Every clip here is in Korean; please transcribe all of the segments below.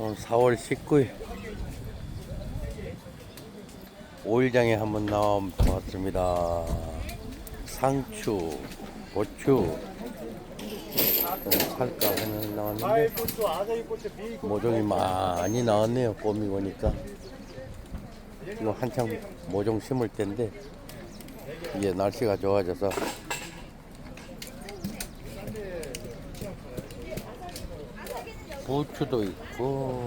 오늘 4월 19일 5일장에 한번 나와 봤습니다. 상추, 고추 좀 살까 하는 나왔는데 모종이 많이 나왔네요. 봄이 오니까 지금 한창 모종 심을 때인데 이게 날씨가 좋아져서 부추도 있고.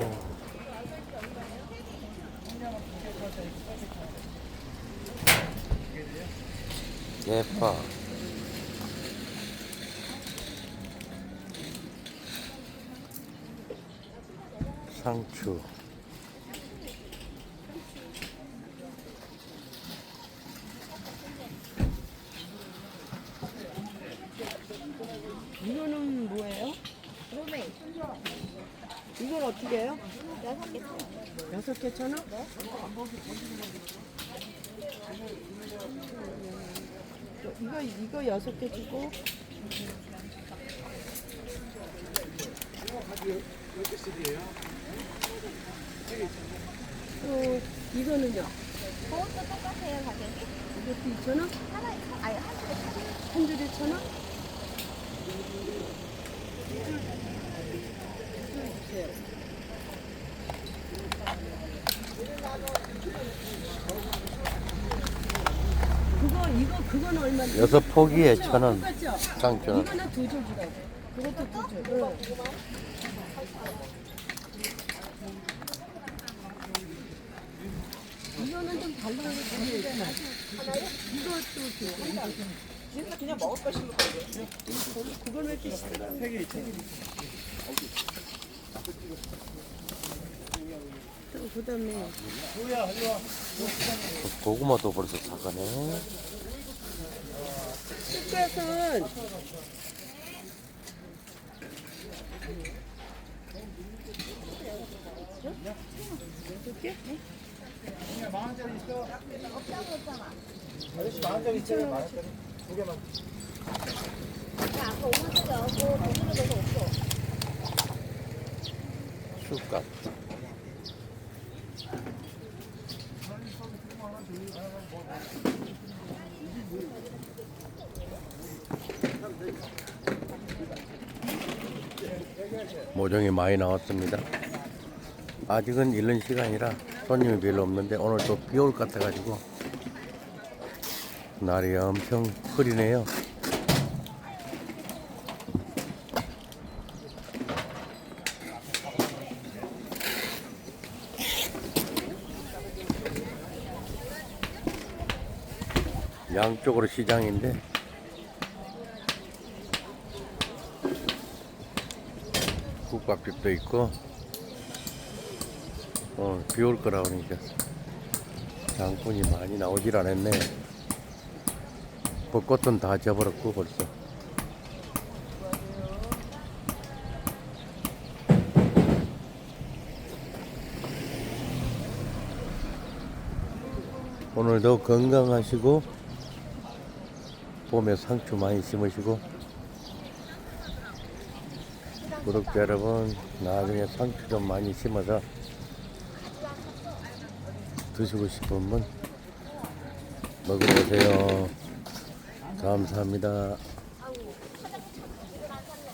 대파 상추. 이거는 뭐예요? 이건 어떻게 해요? 여섯 개 사. 여섯 개천 원? 또 이거 이거 여섯 개 주고 또 이거는요? 그것도 똑같아요 가격이? 이것도 이천 원? 하나 아니 한 줄에 천 원. 한 줄에 천 원? 그거 이거 그건 얼마인데? 여섯 포기에 천 원, 똑같죠? 상추는 이거는 두 줄 주라고. 그것도 두 줄. 응. 이거는 좀거 같은데. 이것도 주고. 진짜 그냥 먹을 거 심을 거예요. 그건 왜 이렇게 싫어? 또 그다음에 고구마도 벌써 사가네. 쑥갓은 이렇게? 아저씨 만원짜리 있어요? 만원짜리? 두 개만. 야 아까 5만짜리 하고 100으로 돼서 없어. 쑥갓. 모종이 많이 나왔습니다. 아직은 이른 시간이라 손님이 별로 없는데 오늘 또 비 올 것 같아가지고 날이 엄청 흐리네요. 양쪽으로 시장인데 국밥집도 있고 오늘 비올 거라 그러니까 장군이 많이 나오질 않았네. 벚꽃은 다 져버렸고 벌써. 오늘도 건강하시고 봄에 상추 많이 심으시고 구독자 여러분 나중에 상추 좀 많이 심어서 드시고 싶은 분 먹어보세요. 감사합니다